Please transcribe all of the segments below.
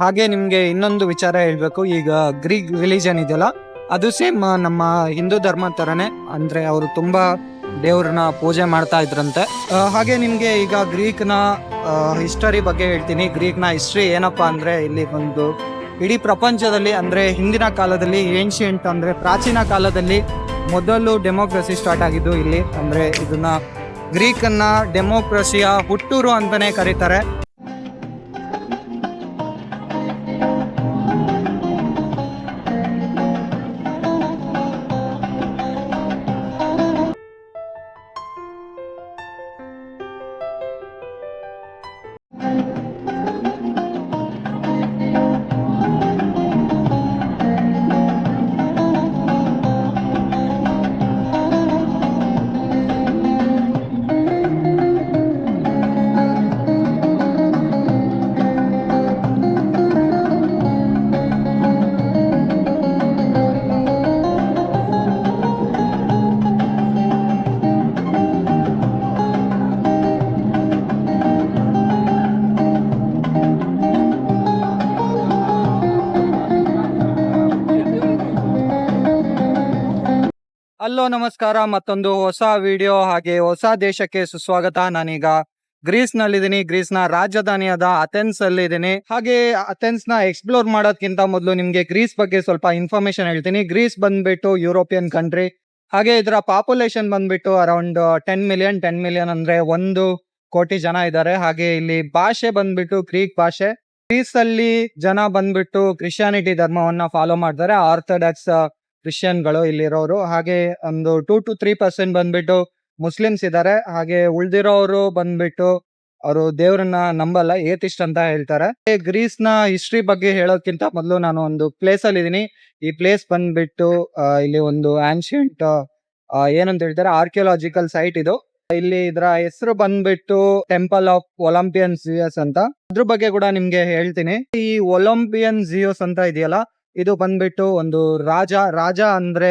ಹಾಗೆ ನಿಮಗೆ ಇನ್ನೊಂದು ವಿಚಾರ ಹೇಳಬೇಕು. ಈಗ ಗ್ರೀಕ್ ರಿಲಿಜನ್ ಇದೆಯಲ್ಲ, ಅದು ಸೇಮ್ ನಮ್ಮ ಹಿಂದೂ ಧರ್ಮ ತರನೇ, ಅಂದ್ರೆ ಅವರು ತುಂಬಾ ದೇವ್ರನ್ನ ಪೂಜೆ ಮಾಡ್ತಾ ಇದ್ರಂತೆ. ಹಾಗೆ ನಿಮಗೆ ಈಗ ಗ್ರೀಕ್ನ ಹಿಸ್ಟರಿ ಬಗ್ಗೆ ಹೇಳ್ತೀನಿ. ಗ್ರೀಕ್ನ ಹಿಸ್ಟ್ರಿ ಏನಪ್ಪಾ ಅಂದ್ರೆ, ಇಲ್ಲಿ ಒಂದು ಇಡೀ ಪ್ರಪಂಚದಲ್ಲಿ ಅಂದ್ರೆ ಹಿಂದಿನ ಕಾಲದಲ್ಲಿ ಏನ್ಷಿಯಂಟ್ ಅಂದ್ರೆ ಪ್ರಾಚೀನ ಕಾಲದಲ್ಲಿ ಮೊದಲು ಡೆಮೋಕ್ರಸಿ ಸ್ಟಾರ್ಟ್ ಆಗಿದ್ದು ಇಲ್ಲಿ. ಅಂದ್ರೆ ಇದನ್ನ ಗ್ರೀಕನ್ನ ಡೆಮೋಕ್ರಸಿಯ ಹುಟ್ಟೂರು ಅಂತಲೇ ಕರೀತಾರೆ. ಹಲೋ, ನಮಸ್ಕಾರ. ಮತ್ತೊಂದು ಹೊಸ ವಿಡಿಯೋ ಹಾಗೆ ಹೊಸ ದೇಶಕ್ಕೆ ಸುಸ್ವಾಗತ. ನಾನೀಗ ಗ್ರೀಸ್ ನಲ್ಲಿದ್ದೀನಿ ಗ್ರೀಸ್ನ ರಾಜಧಾನಿಯಾದ ಅಥೆನ್ಸ್ ಅಲ್ಲಿ ಇದ್ದೀನಿ ಹಾಗೆ ಅಥೆನ್ಸ್ನ ಎಕ್ಸ್ಪ್ಲೋರ್ ಮಾಡೋದ್ಕಿಂತ ಮೊದಲು ನಿಮ್ಗೆ ಗ್ರೀಸ್ ಬಗ್ಗೆ ಸ್ವಲ್ಪ ಇನ್ಫಾರ್ಮೇಶನ್ ಹೇಳ್ತೀನಿ. ಗ್ರೀಸ್ ಬಂದ್ಬಿಟ್ಟು ಯುರೋಪಿಯನ್ ಕಂಟ್ರಿ ಹಾಗೆ ಇದರ ಪಾಪ್ಯುಲೇಷನ್ ಬಂದ್ಬಿಟ್ಟು around ten million ten million ಅಂದ್ರೆ ಒಂದು ಕೋಟಿ ಜನ ಇದ್ದಾರೆ. ಹಾಗೆ ಇಲ್ಲಿ ಭಾಷೆ ಬಂದ್ಬಿಟ್ಟು ಗ್ರೀಕ್ ಭಾಷೆ. ಗ್ರೀಸ್ ಅಲ್ಲಿ ಜನ ಬಂದ್ಬಿಟ್ಟು ಕ್ರಿಶ್ಚಿಯಾನಿಟಿ ಧರ್ಮವನ್ನ ಫಾಲೋ ಮಾಡ್ತಾರೆ. ಆರ್ಥೋಡಾಕ್ಸ್ ಕ್ರಿಶ್ಚಿಯನ್ಗಳು ಇಲ್ಲಿರೋರು. ಹಾಗೆ ಒಂದು ಟೂ ಟು ತ್ರೀ ಪರ್ಸೆಂಟ್ ಬಂದ್ಬಿಟ್ಟು ಮುಸ್ಲಿಮ್ಸ್ ಇದ್ದಾರೆ. ಹಾಗೆ ಉಳ್ದಿರೋರು ಬಂದ್ಬಿಟ್ಟು ಅವರು ದೇವ್ರನ್ನ ನಂಬಲ್ಲ, ಏತಿಸ್ಟ್ ಅಂತ ಹೇಳ್ತಾರೆ. ಗ್ರೀಸ್ನ ಹಿಸ್ಟ್ರಿ ಬಗ್ಗೆ ಹೇಳೋದ್ಕಿಂತ ಮೊದಲು ನಾನು ಒಂದು ಪ್ಲೇಸ್ ಅಲ್ಲಿ ಇದೀನಿ ಈ ಪ್ಲೇಸ್ ಬಂದ್ಬಿಟ್ಟು ಇಲ್ಲಿ ಒಂದು ಆನ್ಶಿಯಂಟ್ ಏನಂತ ಹೇಳ್ತಾರೆ, ಆರ್ಕಿಯೋಲಾಜಿಕಲ್ ಸೈಟ್ ಇದು. ಇಲ್ಲಿ ಇದರ ಹೆಸರು ಬಂದ್ಬಿಟ್ಟು ಟೆಂಪಲ್ ಆಫ್ ಒಲಂಪಿಯನ್ ಜಿಯೋಸ್ ಅಂತ. ಅದ್ರ ಬಗ್ಗೆ ಕೂಡ ನಿಮ್ಗೆ ಹೇಳ್ತೀನಿ. ಈ ಒಲಂಪಿಯನ್ ಜಿಯೋಸ್ ಅಂತ ಇದೆಯಲ್ಲ ಇದು ಬಂದ್ಬಿಟ್ಟು ಒಂದು ರಾಜ ರಾಜ ಅಂದ್ರೆ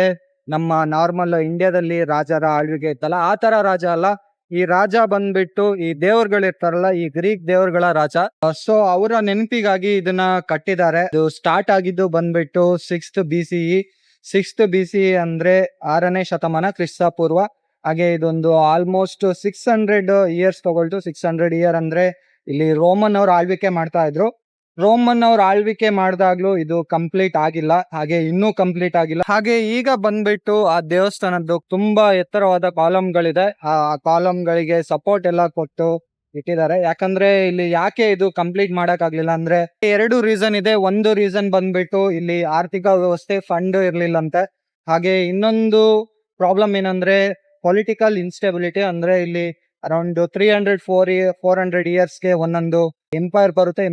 ನಮ್ಮ ನಾರ್ಮಲ್ ಇಂಡಿಯಾದಲ್ಲಿ ರಾಜರ ಆಳ್ವಿಕೆ ಇತ್ತಲ್ಲ, ಆ ತರ ರಾಜ ಅಲ್ಲ. ಈ ರಾಜ ಬಂದ್ಬಿಟ್ಟು ಈ ದೇವರುಗಳಿರ್ತಾರಲ್ಲ ಈ ಗ್ರೀಕ್ ದೇವರುಗಳ ರಾಜ. ಸೊ ಅವರ ನೆನಪಿಗಾಗಿ ಇದನ್ನ ಕಟ್ಟಿದ್ದಾರೆ. ಇದು ಸ್ಟಾರ್ಟ್ ಆಗಿದ್ದು ಬಂದ್ಬಿಟ್ಟು sixth B C sixth B C ಅಂದ್ರೆ ಆರನೇ ಶತಮಾನ ಕ್ರಿಸ್ತ ಪೂರ್ವ. ಹಾಗೆ ಇದೊಂದು ಆಲ್ಮೋಸ್ಟ್ ಸಿಕ್ಸ್ ಹಂಡ್ರೆಡ್ ಇಯರ್ಸ್ ತಗೊಳ್ತು. ಸಿಕ್ಸ್ ಹಂಡ್ರೆಡ್ ಇಯರ್ ಅಂದ್ರೆ ಇಲ್ಲಿ ರೋಮನ್ ಅವರು ಆಳ್ವಿಕೆ ಮಾಡ್ತಾ ಇದ್ರು. ರೋಮನ್ ಅವ್ರ ಆಳ್ವಿಕೆ ಮಾಡಿದಾಗ್ಲೂ ಇದು ಕಂಪ್ಲೀಟ್ ಆಗಿಲ್ಲ, ಹಾಗೆ ಇನ್ನೂ ಕಂಪ್ಲೀಟ್ ಆಗಿಲ್ಲ. ಹಾಗೆ ಈಗ ಬಂದ್ಬಿಟ್ಟು ಆ ದೇವಸ್ಥಾನದ್ದು ತುಂಬಾ ಎತ್ತರವಾದ ಕಾಲಮ್ಗಳಿದೆ. ಆ ಕಾಲಂಗಳಿಗೆ ಸಪೋರ್ಟ್ ಎಲ್ಲ ಕೊಟ್ಟು ಇಟ್ಟಿದ್ದಾರೆ. ಯಾಕಂದ್ರೆ ಇಲ್ಲಿ ಯಾಕೆ ಇದು ಕಂಪ್ಲೀಟ್ ಮಾಡಕ್ ಆಗ್ಲಿಲ್ಲ ಅಂದ್ರೆ ಎರಡು ರೀಸನ್ ಇದೆ. ಒಂದು ರೀಸನ್ ಬಂದ್ಬಿಟ್ಟು ಇಲ್ಲಿ ಆರ್ಥಿಕ ವ್ಯವಸ್ಥೆ ಫಂಡ್ ಇರ್ಲಿಲ್ಲಂತೆ. ಹಾಗೆ ಇನ್ನೊಂದು ಪ್ರಾಬ್ಲಮ್ ಏನಂದ್ರೆ ಪೊಲಿಟಿಕಲ್ ಇನ್ಸ್ಟೆಬಿಲಿಟಿ ಅಂದ್ರೆ ಇಲ್ಲಿ around three hundred four four hundred ಇಯರ್ಸ್ಗೆ ಒಂದೊಂದು ಎಂಪೈರ್ ಬರುತ್ತೆ.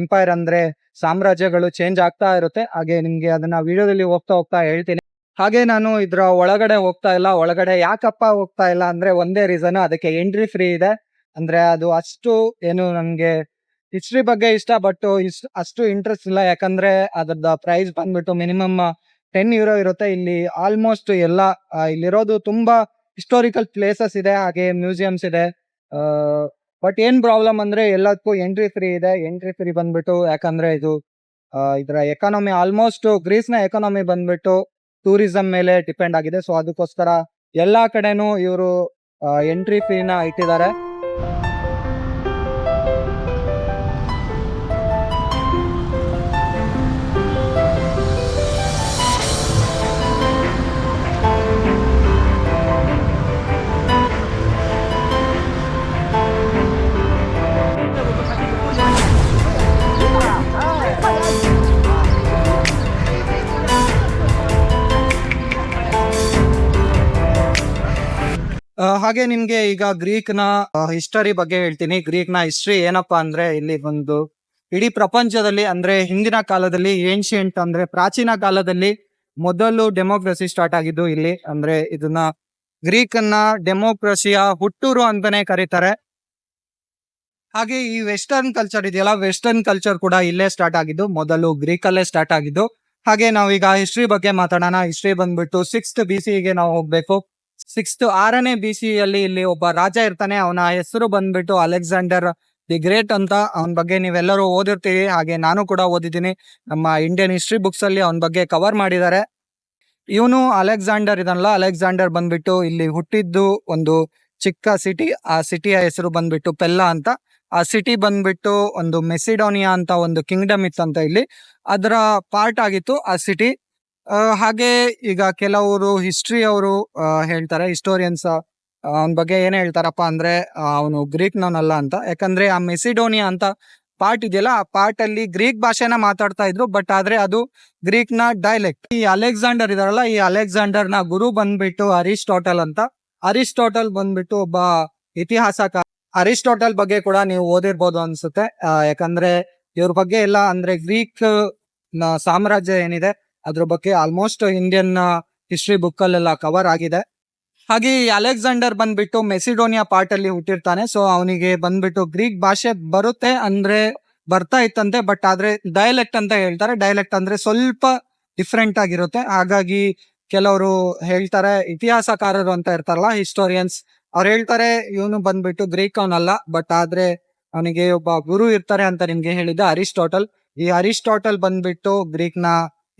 ಎಂಪೈರ್ ಅಂದ್ರೆ ಸಾಮ್ರಾಜ್ಯಗಳು ಚೇಂಜ್ ಆಗ್ತಾ ಇರುತ್ತೆ. ಹಾಗೆ ನಿಮ್ಗೆ ಅದನ್ನ ವಿಡಿಯೋದಲ್ಲಿ ಹೋಗ್ತಾ ಹೋಗ್ತಾ ಹೇಳ್ತೀನಿ. ಹಾಗೆ ನಾನು ಇದ್ರ ಒಳಗಡೆ ಹೋಗ್ತಾ ಇಲ್ಲ. ಒಳಗಡೆ ಯಾಕಪ್ಪ ಹೋಗ್ತಾ ಇಲ್ಲ ಅಂದ್ರೆ ಒಂದೇ ರೀಸನ್ ಅದಕ್ಕೆ ಎಂಟ್ರಿ ಫ್ರೀ ಇದೆ. ಅಂದ್ರೆ ಅದು ಅಷ್ಟು ಏನು ನನ್ಗೆ ಹಿಸ್ಟ್ರಿ ಬಗ್ಗೆ ಇಷ್ಟ ಬಟ್ ಅಷ್ಟು ಇಂಟ್ರೆಸ್ಟ್ ಇಲ್ಲ. ಯಾಕಂದ್ರೆ ಅದ್ರದ್ದು ಪ್ರೈಸ್ ಬಂದ್ಬಿಟ್ಟು ಮಿನಿಮಮ್ ಟೆನ್ ಯೂರೋ ಇರುತ್ತೆ. ಇಲ್ಲಿ ಆಲ್ಮೋಸ್ಟ್ ಎಲ್ಲ ಇಲ್ಲಿರೋದು ತುಂಬಾ ಹಿಸ್ಟೋರಿಕಲ್ ಪ್ಲೇಸಸ್ ಇದೆ. ಹಾಗೆ ಮ್ಯೂಸಿಯಮ್ಸ್ ಇದೆ. ಬಟ್ ಏನ್ ಪ್ರಾಬ್ಲಮ್ ಅಂದ್ರೆ ಎಲ್ಲದಕ್ಕೂ ಎಂಟ್ರಿ ಫ್ರೀ ಇದೆ. ಎಂಟ್ರಿ ಫ್ರೀ ಬಂದ್ಬಿಟ್ಟು ಯಾಕಂದ್ರೆ ಇದು ಇದರ ಎಕಾನಮಿ ಆಲ್ಮೋಸ್ಟ್ ಗ್ರೀಸ್ನ ಎಕಾನಮಿ ಬಂದ್ಬಿಟ್ಟು ಟೂರಿಸಂ ಮೇಲೆ ಡಿಪೆಂಡ್ ಆಗಿದೆ. ಸೊ ಅದಕ್ಕೋಸ್ಕರ ಎಲ್ಲಾ ಕಡೆನೂ ಇವರು ಎಂಟ್ರಿ ಫೀನ ಇಟ್ಟಿದ್ದಾರೆ. ಹಾಗೆ ನಿಮ್ಗೆ ಈಗ ಗ್ರೀಕ್ನ ಹಿಸ್ಟರಿ ಬಗ್ಗೆ ಹೇಳ್ತೀನಿ. ಗ್ರೀಕ್ನ ಹಿಸ್ಟ್ರಿ ಏನಪ್ಪಾ ಅಂದ್ರೆ ಇಲ್ಲಿ ಒಂದು ಇಡೀ ಪ್ರಪಂಚದಲ್ಲಿ ಅಂದ್ರೆ ಹಿಂದಿನ ಕಾಲದಲ್ಲಿ ಏನ್ಶಿಯಂಟ್ ಅಂದ್ರೆ ಪ್ರಾಚೀನ ಕಾಲದಲ್ಲಿ ಮೊದಲು ಡೆಮೋಕ್ರಸಿ ಸ್ಟಾರ್ಟ್ ಆಗಿದ್ದು ಇಲ್ಲಿ. ಅಂದ್ರೆ ಇದನ್ನ ಗ್ರೀಕ್ನ ಡೆಮೋಕ್ರಸಿಯ ಹುಟ್ಟೂರು ಅಂತಾನೆ ಕರೀತಾರೆ. ಹಾಗೆ ಈ ವೆಸ್ಟರ್ನ್ ಕಲ್ಚರ್ ಇದೆಯಲ್ಲ ವೆಸ್ಟರ್ನ್ ಕಲ್ಚರ್ ಕೂಡ ಇಲ್ಲೇ ಸ್ಟಾರ್ಟ್ ಆಗಿದ್ದು, ಮೊದಲು ಗ್ರೀಕ್ ಅಲ್ಲೇ ಸ್ಟಾರ್ಟ್ ಆಗಿದ್ದು. ಹಾಗೆ ನಾವೀಗ ಹಿಸ್ಟ್ರಿ ಬಗ್ಗೆ ಮಾತಾಡೋಣ. ಹಿಸ್ಟ್ರಿ ಬಂದ್ಬಿಟ್ಟು ಸಿಕ್ಸ್ತ್ ಬಿ ಗೆ ನಾವು ಹೋಗ್ಬೇಕು. ಸಿಕ್ಸ್ತ್, ಆರನೇ ಬಿ ಸಿಯಲ್ಲಿ ಇಲ್ಲಿ ಒಬ್ಬ ರಾಜ ಇರ್ತಾನೆ. ಅವನ ಹೆಸರು ಬಂದ್ಬಿಟ್ಟು ಅಲೆಕ್ಸಾಂಡರ್ ದಿ ಗ್ರೇಟ್ ಅಂತ. ಅವನ ಬಗ್ಗೆ ನೀವೆಲ್ಲರೂ ಓದಿರ್ತೀರಿ. ಹಾಗೆ ನಾನು ಕೂಡ ಓದಿದ್ದೀನಿ. ನಮ್ಮ ಇಂಡಿಯನ್ ಹಿಸ್ಟ್ರಿ ಬುಕ್ಸ್ ಅಲ್ಲಿ ಅವನ ಬಗ್ಗೆ ಕವರ್ ಮಾಡಿದ್ದಾರೆ. ಇವನು ಅಲೆಕ್ಸಾಂಡರ್ ಇದನ್ನಲ್ಲ ಅಲೆಕ್ಸಾಂಡರ್ ಬಂದ್ಬಿಟ್ಟು ಇಲ್ಲಿ ಹುಟ್ಟಿದ್ದು ಒಂದು ಚಿಕ್ಕ ಸಿಟಿ. ಆ ಸಿಟಿಯ ಹೆಸರು ಬಂದ್ಬಿಟ್ಟು ಪೆಲ್ಲ ಅಂತ. ಆ ಸಿಟಿ ಬಂದ್ಬಿಟ್ಟು ಒಂದು ಮೆಸಿಡೋನಿಯಾ ಅಂತ ಒಂದು ಕಿಂಗ್ಡಮ್ ಇತ್ತಂತ ಇಲ್ಲಿ. ಅದರ ಪಾರ್ಟ್ ಆಗಿತ್ತು ಆ ಸಿಟಿ. ಹಾಗೆ ಈಗ ಕೆಲವರು ಹಿಸ್ಟ್ರಿ ಅವರು ಹೇಳ್ತಾರೆ ಹಿಸ್ಟೋರಿಯನ್ಸ್ ಅವನ ಬಗ್ಗೆ ಏನ್ ಹೇಳ್ತಾರಪ್ಪ ಅಂದ್ರೆ ಅವನು ಗ್ರೀಕ್ ನವನಲ್ಲ ಅಂತ. ಯಾಕಂದ್ರೆ ಆ ಮೆಸಿಡೋನಿಯಾ ಅಂತ ಪಾರ್ಟ್ ಇದೆಯಲ್ಲ, ಆ ಪಾರ್ಟ್ ಅಲ್ಲಿ ಗ್ರೀಕ್ ಭಾಷೆನ ಮಾತಾಡ್ತಾ ಇದ್ರು, ಬಟ್ ಆದ್ರೆ ಅದು ಗ್ರೀಕ್ನ ಡೈಲೆಕ್ಟ್ ಈ ಅಲೆಕ್ಸಾಂಡರ್ ಇದಾರಲ್ಲ, ಈ ಅಲೆಕ್ಸಾಂಡರ್ನ ಗುರು ಬಂದ್ಬಿಟ್ಟು ಅರಿಸ್ಟೋಟಲ್ ಅಂತ. ಅರಿಸ್ಟೋಟಲ್ ಬಂದ್ಬಿಟ್ಟು ಒಬ್ಬ ಇತಿಹಾಸಕಾರ. ಅರಿಸ್ಟೋಟಲ್ ಬಗ್ಗೆ ಕೂಡ ನೀವು ಓದಿರ್ಬೋದು ಅನ್ಸುತ್ತೆ. ಯಾಕಂದ್ರೆ ಇವ್ರ ಬಗ್ಗೆ ಎಲ್ಲ ಅಂದ್ರೆ ಗ್ರೀಕ್ ಸಾಮ್ರಾಜ್ಯ ಏನಿದೆ ಅದ್ರ ಬಗ್ಗೆ ಆಲ್ಮೋಸ್ಟ್ ಇಂಡಿಯನ್ ಹಿಸ್ಟ್ರಿ ಬುಕ್ ಅಲ್ಲೆಲ್ಲ ಕವರ್ ಆಗಿದೆ. ಹಾಗೆ ಅಲೆಕ್ಸಾಂಡರ್ ಬಂದ್ಬಿಟ್ಟು ಮೆಸಿಡೋನಿಯಾ ಪಾರ್ಟ್ ಅಲ್ಲಿ ಹುಟ್ಟಿರ್ತಾನೆ. ಸೊ ಅವನಿಗೆ ಬಂದ್ಬಿಟ್ಟು ಗ್ರೀಕ್ ಭಾಷೆ ಬರುತ್ತೆ ಅಂದ್ರೆ ಬರ್ತಾ ಇತ್ತಂತೆ ಬಟ್ ಆದ್ರೆ ಡೈಲೆಕ್ಟ್ ಅಂತ ಹೇಳ್ತಾರೆ. ಡೈಲೆಕ್ಟ್ ಅಂದ್ರೆ ಸ್ವಲ್ಪ ಡಿಫ್ರೆಂಟ್ ಆಗಿರುತ್ತೆ. ಹಾಗಾಗಿ ಕೆಲವರು ಹೇಳ್ತಾರೆ, ಇತಿಹಾಸಕಾರರು ಅಂತ ಇರ್ತಾರಲ್ಲ ಹಿಸ್ಟೋರಿಯನ್ಸ್ ಅವ್ರು ಹೇಳ್ತಾರೆ, ಇವನು ಬಂದ್ಬಿಟ್ಟು ಗ್ರೀಕ್ ಅವನಲ್ಲ ಬಟ್ ಆದ್ರೆ ಅವನಿಗೆ ಒಬ್ಬ ಗುರು ಇರ್ತಾರೆ ಅಂತ ನಿಮ್ಗೆ ಹೇಳಿದ್ದೆ ಅರಿಸ್ಟೋಟಲ್ ಈ ಅರಿಸ್ಟೋಟಲ್ ಬಂದ್ಬಿಟ್ಟು ಗ್ರೀಕ್ನ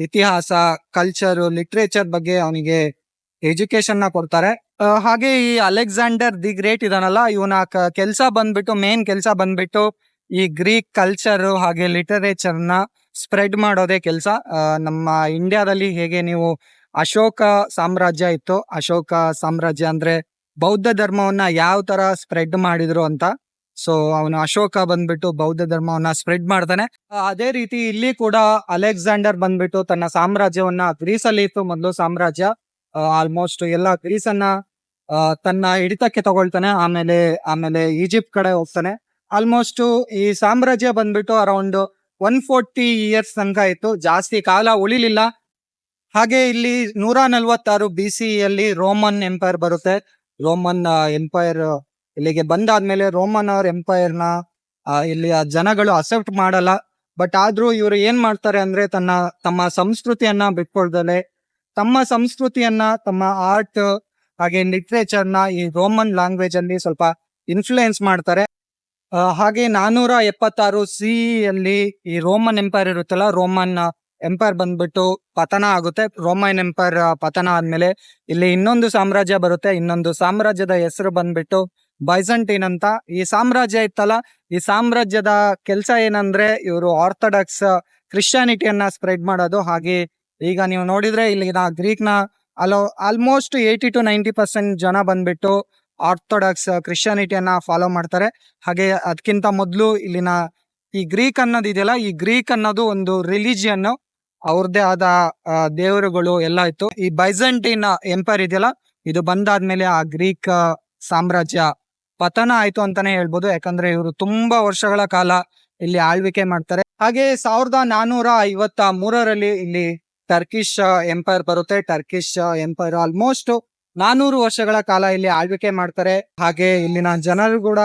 ಇತಿಹಾಸ ಕಲ್ಚರ್ ಲಿಟ್ರೇಚರ್ ಬಗ್ಗೆ ಅವನಿಗೆ ಎಜುಕೇಶನ್ನ ಕೊಡ್ತಾರೆ. ಹಾಗೆ ಈ ಅಲೆಕ್ಸಾಂಡರ್ ದಿ ಗ್ರೇಟ್ ಇದಾನಲ್ಲ, ಇವನ ಕೆಲಸ ಬಂದ್ಬಿಟ್ಟು ಮೇನ್ ಕೆಲಸ ಬಂದ್ಬಿಟ್ಟು ಈ ಗ್ರೀಕ್ ಕಲ್ಚರ್ ಹಾಗೆ ಲಿಟರೇಚರ್ನ ಸ್ಪ್ರೆಡ್ ಮಾಡೋದೇ ಕೆಲಸ. ನಮ್ಮ ಇಂಡಿಯಾದಲ್ಲಿ ಹೇಗೆ ನೀವು ಅಶೋಕ ಸಾಮ್ರಾಜ್ಯ ಇತ್ತು, ಅಶೋಕ ಸಾಮ್ರಾಜ್ಯ ಅಂದ್ರೆ ಬೌದ್ಧ ಧರ್ಮವನ್ನ ಯಾವ ತರ ಸ್ಪ್ರೆಡ್ ಮಾಡಿದ್ರು ಅಂತ ಸೊ ಅವನು ಅಶೋಕ ಬಂದ್ಬಿಟ್ಟು ಬೌದ್ಧ ಧರ್ಮವನ್ನ ಸ್ಪ್ರೆಡ್ ಮಾಡ್ತಾನೆ. ಅದೇ ರೀತಿ ಇಲ್ಲಿ ಕೂಡ ಅಲೆಕ್ಸಾಂಡರ್ ಬಂದ್ಬಿಟ್ಟು ತನ್ನ ಸಾಮ್ರಾಜ್ಯವನ್ನ ಗ್ರೀಸ್ ಅಲ್ಲಿ ಇತ್ತು ಮೊದಲು ಸಾಮ್ರಾಜ್ಯ. ಆಲ್ಮೋಸ್ಟ್ ಎಲ್ಲ ಗ್ರೀಸನ್ನ ತನ್ನ ಹಿಡಿತಕ್ಕೆ ತಗೊಳ್ತಾನೆ. ಆಮೇಲೆ ಆಮೇಲೆ ಈಜಿಪ್ಟ್ ಕಡೆ ಹೋಗ್ತಾನೆ. ಆಲ್ಮೋಸ್ಟ್ ಈ ಸಾಮ್ರಾಜ್ಯ ಬಂದ್ಬಿಟ್ಟು ಅರೌಂಡ್ ಒನ್ ಫೋರ್ಟಿ ಇಯರ್ಸ್ ತನಕ ಇತ್ತು. ಜಾಸ್ತಿ ಕಾಲ ಉಳಿಲಿಲ್ಲ. ಹಾಗೆ ಇಲ್ಲಿ ನೂರ ನಲ್ವತ್ತಾರು ಬಿ ಸಿ ರೋಮನ್ ಎಂಪೈರ್ ಬರುತ್ತೆ. ರೋಮನ್ ಎಂಪೈರ್ ಇಲ್ಲಿಗೆ ಬಂದಾದ್ಮೇಲೆ ರೋಮನ್ ಅವ್ರ ಎಂಪೈರ್ನ ಆ, ಇಲ್ಲಿ ಆ ಜನಗಳು ಅಕ್ಸೆಪ್ಟ್ ಮಾಡಲ್ಲ. ಬಟ್ ಆದ್ರೂ ಇವರು ಏನ್ ಮಾಡ್ತಾರೆ ಅಂದ್ರೆ ತನ್ನ ತಮ್ಮ ಸಂಸ್ಕೃತಿಯನ್ನ ಬಿಟ್ಕೊಳ್ದಲೆ ತಮ್ಮ ಸಂಸ್ಕೃತಿಯನ್ನ ತಮ್ಮ ಆರ್ಟ್ ಹಾಗೆ ಲಿಟ್ರೇಚರ್ನ ಈ ರೋಮನ್ ಲ್ಯಾಂಗ್ವೇಜ್ ಅಲ್ಲಿ ಸ್ವಲ್ಪ ಇನ್ಫ್ಲೂಯೆನ್ಸ್ ಮಾಡ್ತಾರೆ. ಹಾಗೆ ನಾನೂರ ಎಪ್ಪತ್ತಾರು ಸಿ ಅಲ್ಲಿ ಈ ರೋಮನ್ ಎಂಪೈರ್ ಇರುತ್ತಲ್ಲ ರೋಮನ್ ಎಂಪೈರ್ ಬಂದ್ಬಿಟ್ಟು ಪತನ ಆಗುತ್ತೆ. ರೋಮನ್ ಎಂಪೈರ್ ಪತನ ಆದ್ಮೇಲೆ ಇಲ್ಲಿ ಇನ್ನೊಂದು ಸಾಮ್ರಾಜ್ಯ ಬರುತ್ತೆ ಇನ್ನೊಂದು ಸಾಮ್ರಾಜ್ಯದ ಹೆಸರು ಬಂದ್ಬಿಟ್ಟು ಬೈಸಂಟೈನ್ ಅಂತ ಈ ಸಾಮ್ರಾಜ್ಯ ಇತ್ತಲ್ಲ, ಈ ಸಾಮ್ರಾಜ್ಯದ ಕೆಲಸ ಏನಂದ್ರೆ ಇವರು ಆರ್ಥೋಡಾಕ್ಸ್ ಕ್ರಿಶ್ಚಿಯಾನಿಟಿಯನ್ನ ಸ್ಪ್ರೆಡ್ ಮಾಡೋದು. ಹಾಗೆ ಈಗ ನೀವು ನೋಡಿದ್ರೆ ಇಲ್ಲಿ ಗ್ರೀಕ್ನ hello almost eighty two ninety percent ಜನ ಬಂದ್ಬಿಟ್ಟು ಆರ್ಥೋಡಾಕ್ಸ್ ಕ್ರಿಶ್ಚಿಯಾನಿಟಿಯನ್ನ ಫಾಲೋ ಮಾಡ್ತಾರೆ. ಹಾಗೆ ಅದಕ್ಕಿಂತ ಮೊದಲು ಇಲ್ಲಿನ ಈ ಗ್ರೀಕ್ ಅನ್ನೋದು ಇದೆಯಲ್ಲ, ಈ ಗ್ರೀಕ್ ಅನ್ನೋದು ಒಂದು ರಿಲಿಜಿಯನ್ ಅವ್ರದ್ದೇ ಆದ ದೇವರುಗಳು ಎಲ್ಲ ಇತ್ತು. ಈ ಬೈಸಂಟೈನ್ ಎಂಪೈರ್ ಇದೆಯಲ್ಲ, ಇದು ಬಂದಾದ್ಮೇಲೆ ಆ ಗ್ರೀಕ್ ಸಾಮ್ರಾಜ್ಯ ಪತನ ಆಯ್ತು ಅಂತಾನೆ ಹೇಳ್ಬೋದು. ಯಾಕಂದ್ರೆ ಇವರು ತುಂಬಾ ವರ್ಷಗಳ ಕಾಲ ಇಲ್ಲಿ ಆಳ್ವಿಕೆ ಮಾಡ್ತಾರೆ. ಹಾಗೆ ಸಾವಿರದ ನಾನೂರ ಐವತ್ತ ಮೂರರಲ್ಲಿ ಇಲ್ಲಿ ಟರ್ಕಿಶ್ ಎಂಪೈರ್ ಬರುತ್ತೆ. ಟರ್ಕಿಶ್ ಎಂಪೈರ್ ಆಲ್ಮೋಸ್ಟ್ ನಾನೂರು ವರ್ಷಗಳ ಕಾಲ ಇಲ್ಲಿ ಆಳ್ವಿಕೆ ಮಾಡ್ತಾರೆ. ಹಾಗೆ ಇಲ್ಲಿನ ಜನರು ಕೂಡ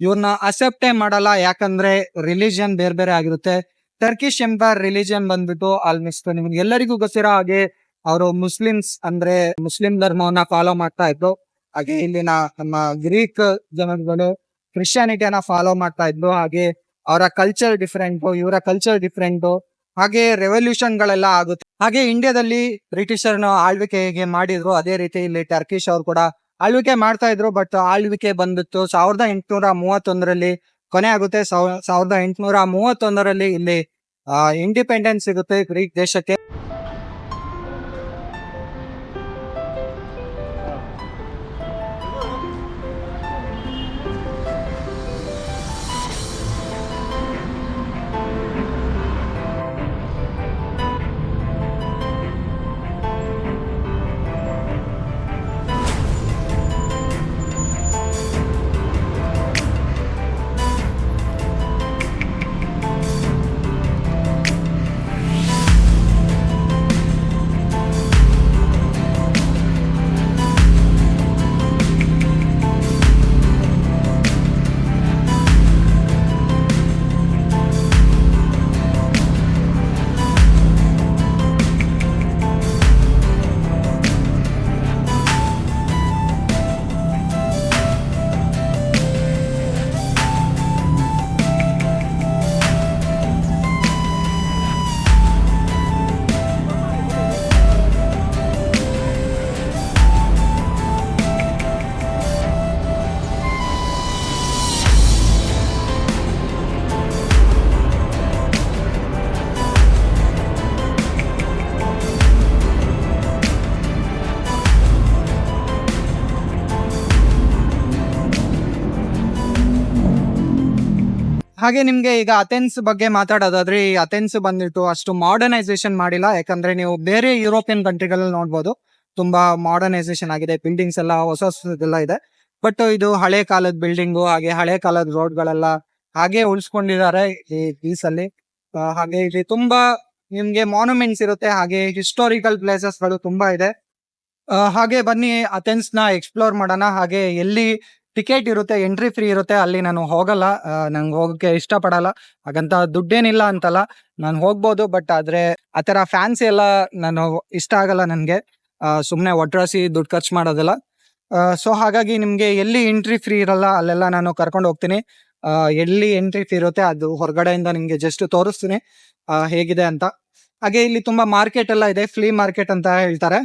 ಇವ್ರನ್ನ ಅಕ್ಸೆಪ್ಟೇ ಮಾಡಲ್ಲ. ಯಾಕಂದ್ರೆ ರಿಲಿಜಿಯನ್ ಬೇರೆ ಬೇರೆ ಆಗಿರುತ್ತೆ. ಟರ್ಕಿಶ್ ಎಂಪೈರ್ ರಿಲಿಜಿಯನ್ ಬಂದ್ಬಿಟ್ಟು ಆಲ್ಮೋಸ್ಟ್ ನಿಮ್ಗೆ ಎಲ್ಲರಿಗೂ ಗೊತ್ತಿರೋ ಹಾಗೆ, ಅವರು ಮುಸ್ಲಿಮ್ಸ್ ಅಂದ್ರೆ ಮುಸ್ಲಿಂ ಧರ್ಮವನ್ನ ಫಾಲೋ ಮಾಡ್ತಾ ಇದ್ರು. ಹಾಗೆ ಇಲ್ಲಿನ ನಮ್ಮ ಗ್ರೀಕ್ ಜನಗಳು ಕ್ರಿಶ್ಚಿಯಾನಿಟಿಯನ್ನ ಫಾಲೋ ಮಾಡ್ತಾ ಇದ್ರು. ಹಾಗೆ ಅವರ ಕಲ್ಚರ್ ಡಿಫ್ರೆಂಟ್ ಇವರ ಕಲ್ಚರ್ ಡಿಫ್ರೆಂಟ್ ಹಾಗೆ ರೆವಲ್ಯೂಷನ್ ಗಳೆಲ್ಲ ಆಗುತ್ತೆ. ಹಾಗೆ ಇಂಡಿಯಾದಲ್ಲಿ ಬ್ರಿಟಿಷರ್ನ ಆಳ್ವಿಕೆ ಹೇಗೆ ಮಾಡಿದ್ರು. ಅದೇ ರೀತಿ ಇಲ್ಲಿ ಟರ್ಕಿಶ್ ಅವ್ರು ಕೂಡ ಆಳ್ವಿಕೆ ಮಾಡ್ತಾ ಇದ್ರು. ಬಟ್ ಆಳ್ವಿಕೆ ಬಂದಿತ್ತು ಸಾವಿರದ ಎಂಟುನೂರ ಮೂವತ್ತೊಂದರಲ್ಲಿ ಕೊನೆ ಆಗುತ್ತೆ. ಸಾವ- ಸಾವಿರದ ಎಂಟುನೂರ ಮೂವತ್ತೊಂದರಲ್ಲಿ ಇಲ್ಲಿ ಇಂಡಿಪೆಂಡೆನ್ಸ್ ಸಿಗುತ್ತೆ ಗ್ರೀಕ್ ದೇಶಕ್ಕೆ. ಹಾಗೆ ನಿಮ್ಗೆ ಈಗ ಅಥೆನ್ಸ್ ಬಗ್ಗೆ ಮಾತಾಡೋದಾದ್ರೆ ಈ ಅಥೆನ್ಸ್ ಬಂದ್ಬಿಟ್ಟು ಅಷ್ಟು ಮಾಡರ್ನೈಸೇಷನ್ ಮಾಡಿಲ್ಲ. ಯಾಕಂದ್ರೆ ನೀವು ಬೇರೆ ಯುರೋಪಿಯನ್ ಕಂಟ್ರಿಗಳಲ್ಲಿ ನೋಡ್ಬೋದು. ತುಂಬಾ ಮಾಡರ್ನೈಸೇಷನ್ ಆಗಿದೆ. ಬಿಲ್ಡಿಂಗ್ಸ್ ಎಲ್ಲ ಹೊಸ ಹೊಸದೆಲ್ಲ ಇದೆ. ಬಟ್ ಇದು ಹಳೆ ಕಾಲದ ಬಿಲ್ಡಿಂಗ್ ಹಾಗೆ ಹಳೆ ಕಾಲದ ರೋಡ್ ಗಳೆಲ್ಲ ಹಾಗೆ ಉಳಿಸ್ಕೊಂಡಿದ್ದಾರೆ ಈ ಪೀಸ್ ಅಲ್ಲಿ. ಹಾಗೆ ಇಲ್ಲಿ ತುಂಬಾ ನಿಮ್ಗೆ ಮಾನ್ಯುಮೆಂಟ್ಸ್ ಇರುತ್ತೆ. ಹಾಗೆ ಹಿಸ್ಟೋರಿಕಲ್ ಪ್ಲೇಸಸ್ಗಳು ತುಂಬಾ ಇದೆ. ಹಾಗೆ ಬನ್ನಿ ಅಥೆನ್ಸ್ನ ಎಕ್ಸ್ಪ್ಲೋರ್ ಮಾಡೋಣ. ಹಾಗೆ ಎಲ್ಲಿ ಟಿಕೆಟ್ ಇರುತ್ತೆ ಎಂಟ್ರಿ ಫ್ರೀ ಇರುತ್ತೆ ಅಲ್ಲಿ ನಾನು ಹೋಗಲ್ಲ ಆ, ನಂಗೆ ಹೋಗಕ್ಕೆ ಇಷ್ಟಪಡಲ್ಲ ಹಾಗಂತ ದುಡ್ಡೇನಿಲ್ಲ ಅಂತಲ್ಲ ನಾನು ಹೋಗ್ಬೋದು ಬಟ್ ಆದ್ರೆ ಥರ ಫ್ಯಾನ್ಸಿ ಎಲ್ಲ ನಾನು ಇಷ್ಟ ಆಗಲ್ಲ ನನಗೆ. ಸುಮ್ಮನೆ ಒಟ್ರಾಸಿ ದುಡ್ಡು ಖರ್ಚು ಮಾಡೋದಿಲ್ಲ. ಸೊ ಹಾಗಾಗಿ ನಿಮಗೆ ಎಲ್ಲಿ ಎಂಟ್ರಿ ಫ್ರೀ ಇರಲ್ಲ ಅಲ್ಲೆಲ್ಲ ನಾನು ಕರ್ಕೊಂಡು ಹೋಗ್ತೀನಿ. ಎಲ್ಲಿ ಎಂಟ್ರಿ ಫ್ರೀ ಇರುತ್ತೆ ಅದು ಹೊರಗಡೆಯಿಂದ ನಿಮಗೆ ಜಸ್ಟ್ ತೋರಿಸ್ತೀನಿ ಹೇಗಿದೆ ಅಂತ. ಹಾಗೆ ಇಲ್ಲಿ ತುಂಬಾ ಮಾರ್ಕೆಟ್ ಎಲ್ಲ ಇದೆ ಫ್ಲೀ ಮಾರ್ಕೆಟ್ ಅಂತ ಹೇಳ್ತಾರೆ.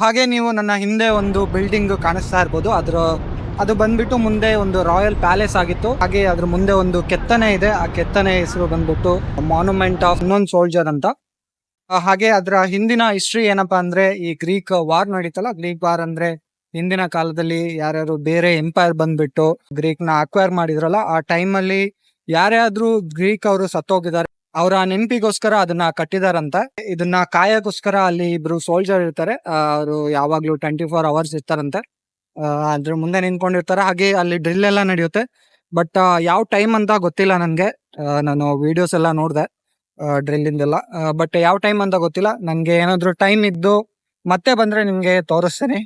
ಹಾಗೆ ನೀವು ನನ್ನ ಹಿಂದೆ ಒಂದು ಬಿಲ್ಡಿಂಗ್ ಕಾಣಿಸ್ತಾ ಇರ್ಬೋದು. ಅದ್ರ, ಅದು ಬಂದ್ಬಿಟ್ಟು ಮುಂದೆ ಒಂದು ರಾಯಲ್ ಪ್ಯಾಲೇಸ್ ಆಗಿತ್ತು. ಹಾಗೆ ಅದ್ರ ಮುಂದೆ ಒಂದು ಕೆತ್ತನೆ ಇದೆ. ಆ ಕೆತ್ತನೆ ಹೆಸರು ಬಂದ್ಬಿಟ್ಟು ಮಾನ್ಯುಮೆಂಟ್ ಆಫ್ ಇನ್ನೊಂದು ಸೋಲ್ಜರ್ ಅಂತ. ಹಾಗೆ ಅದ್ರ ಹಿಂದಿನ ಹಿಸ್ಟ್ರಿ ಏನಪ್ಪಾ ಅಂದ್ರೆ, ಈ ಗ್ರೀಕ್ ವಾರ್ ನಡೀತಲ್ಲ ಗ್ರೀಕ್ ವಾರ್ ಅಂದ್ರೆ ಹಿಂದಿನ ಕಾಲದಲ್ಲಿ ಯಾರ್ಯಾರು ಬೇರೆ ಎಂಪೈರ್ ಬಂದ್ಬಿಟ್ಟು ಗ್ರೀಕ್ನ ಅಕ್ವೈರ್ ಮಾಡಿದ್ರಲ್ಲ, ಆ ಟೈಮ್ ಅಲ್ಲಿ ಯಾರ್ಯಾದ್ರೂ ಗ್ರೀಕ್ ಅವರು ಸತ್ತೋಗಿದ್ದಾರೆ. ಅವರ ನೆನಪಿಗೋಸ್ಕರ ಅದನ್ನ ಕಟ್ಟಿದಾರಂತ. ಇದನ್ನ ಕಾಯಕ್ಕೋಸ್ಕರ ಅಲ್ಲಿ ಇಬ್ರು ಸೋಲ್ಜರ್ ಇರ್ತಾರೆ. ಅವರು ಯಾವಾಗ್ಲೂ ಟ್ವೆಂಟಿ ಫೋರ್ ಅವರ್ಸ್ ಇರ್ತಾರಂತೆ ಅದ್ರ ಮುಂದೆ ನಿಂತ್ಕೊಂಡಿರ್ತಾರೆ. ಹಾಗೆ ಅಲ್ಲಿ ಡ್ರಿಲ್ ಎಲ್ಲ ನಡೆಯುತ್ತೆ. ಬಟ್ ಯಾವ ಟೈಮ್ ಅಂತ ಗೊತ್ತಿಲ್ಲ ನನಗೆ. ನಾನು ವಿಡಿಯೋಸ್ ಎಲ್ಲ ನೋಡಿದೆ ಡ್ರಿಲ್ ಇಂದೆಲ್ಲ ಬಟ್ ಯಾವ ಟೈಮ್ ಅಂತ ಗೊತ್ತಿಲ್ಲ. ನನಗೆ ಏನಾದ್ರು ಟೈಮ್ ಇದ್ದು ಮತ್ತೆ ಬಂದ್ರೆ ನಿಮ್ಗೆ ತೋರಿಸ್ತೀನಿ.